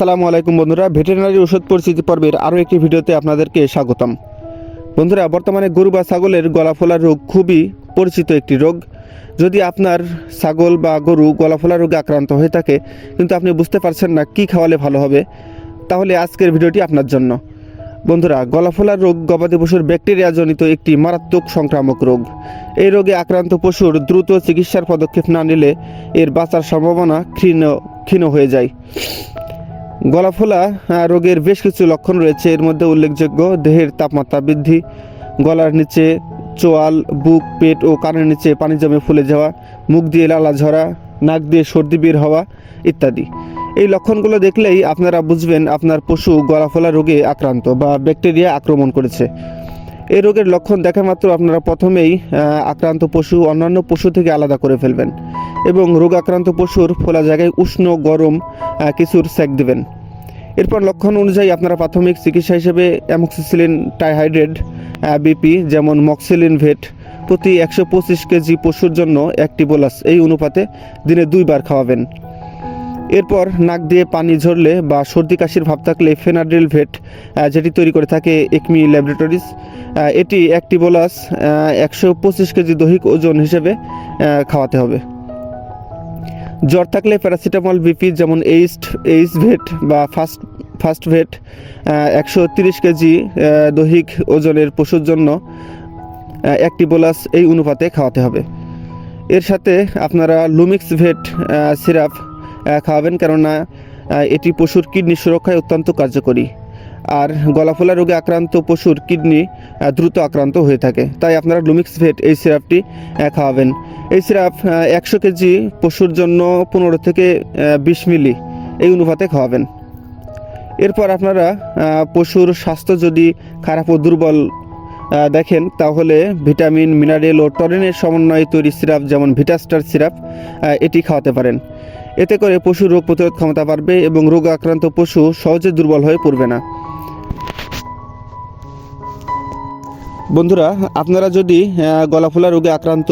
আসসালামু আলাইকুম বন্ধুরা, ভেটেরিনারি ওষুধ পরিচিতি পর্বের আরও একটি ভিডিওতে আপনাদেরকে স্বাগতম। বন্ধুরা, বর্তমানে গরু বা ছাগলের গলা ফোলা রোগ খুবই পরিচিত একটি রোগ। যদি আপনার ছাগল বা গরু গলা ফোলা রোগে আক্রান্ত হয়ে থাকে, কিন্তু আপনি বুঝতে পারছেন না কি খাওয়ালে ভালো হবে, তাহলে আজকের ভিডিওটি আপনার জন্য। বন্ধুরা, গলা ফোলা রোগ গবাদি পশুর ব্যাকটেরিয়াজনিত একটি মারাত্মক সংক্রামক রোগ। এই রোগে আক্রান্ত পশুর দ্রুত চিকিৎসার পদক্ষেপ না নিলে এর বাঁচার সম্ভাবনা ক্ষীণ ক্ষীণ হয়ে যায়। গলাফোলা রোগের বেশ কিছু লক্ষণ রয়েছে। এর মধ্যে উল্লেখযোগ্য, দেহের তাপমাত্রা বৃদ্ধি, গলার নিচে চোয়াল, বুক, পেট ও কানের নিচে পানি জমে ফুলে যাওয়া, মুখ দিয়ে লালা ঝরা, নাক দিয়ে সর্দি বের হওয়া ইত্যাদি। এই লক্ষণগুলো দেখলেই আপনারা বুঝবেন আপনার পশু গলাফোলা রোগে আক্রান্ত বা ব্যাকটেরিয়া আক্রমণ করেছে। এই রোগের লক্ষণ দেখা মাত্র আপনারা প্রথমেই আক্রান্ত পশু অন্যান্য পশু থেকে আলাদা করে ফেলবেন। এবং রোগ আক্রান্ত পশুর ফোলা জায়গায় উষ্ণ, গরম কিছুর সেক দেবেন। এরপর লক্ষণ অনুযায়ী আপনারা প্রাথমিক চিকিৎসা হিসেবে অ্যামক্সিসিলিন টাইহাইড্রেট বিপি যেমন মক্সিলিন ভেট প্রতি একশো পঁচিশ কেজি পশুর জন্য একটি বোলাস। এই অনুপাতে দিনে দুইবার খাওয়াবেন। এরপর নাক দিয়ে পানি ঝরলে বা সর্দি কাশির ভাব থাকলে ফেনাড্রিল ভেট যেটি তৈরি করে থাকে একমি ল্যাবরেটরিজ এটি একটি বোলাস একশো পঁচিশ কেজি দৈহিক ওজন হিসেবে খাওয়াতে হবে। জ্বর থাকলে প্যারাসিটামল, বিপি যেমন এইস্ট এইস ভেট বা ফাস্ট ফাস্ট ভেট একশো তিরিশ কেজি দৈহিক ওজনের পশুর জন্য একটি বোলাস এই অনুপাতে খাওয়াতে হবে। এর সাথে আপনারা লুমিক্স ভেট সিরাপ খাওয়াবেন কেননা এটি পশুর কিডনি সুরক্ষায় অত্যন্ত কার্যকরী। আর গলাফোলা রোগে আক্রান্ত পশুর কিডনি দ্রুত আক্রান্ত হয়ে থাকে। তাই আপনারা লুমিক্স ভেট এই সিরাপটি খাওয়াবেন। এই সিরাপ একশো কেজি পশুর জন্য পনেরো থেকে বিশ মিলি এই অনুপাতে খাওয়াবেন। এরপর আপনারা পশুর স্বাস্থ্য যদি খারাপ ও দুর্বল দেখেন, তাহলে ভিটামিন, মিনারেল ও টরিনের সমন্বয়ে তৈরি সিরাপ যেমন ভিটাস্টার সিরাপ এটি খাওয়াতে পারেন। এতে করে পশুর রোগ প্রতিরোধ ক্ষমতা বাড়বে এবং রোগ আক্রান্ত পশু সহজে দুর্বল হয়ে পড়বে না। বন্ধুরা আপনারা যদি আহ, গলাফোলা রোগে আক্রান্ত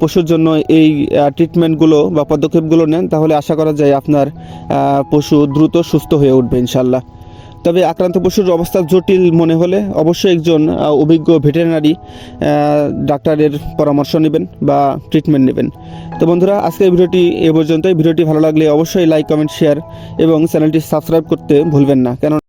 পশুর জন্য এই ট্রিটমেন্টগুলো বা পদক্ষেপগুলো নেন তাহলে আশা করা যায় আপনার পশু দ্রুত সুস্থ হয়ে উঠবে ইনশাল্লাহ তবে আক্রান্ত পশুর অবস্থা জটিল মনে হলে অবশ্যই একজন অভিজ্ঞ ভেটেরিনারি ডাক্তারের পরামর্শ নেবেন বা ট্রিটমেন্ট নেবেন। তো বন্ধুরা আজকের ভিডিওটি এ পর্যন্তই। ভিডিওটি ভালো লাগলে অবশ্যই লাইক কমেন্ট শেয়ার এবং চ্যানেলটি সাবস্ক্রাইব করতে ভুলবেন না। কেন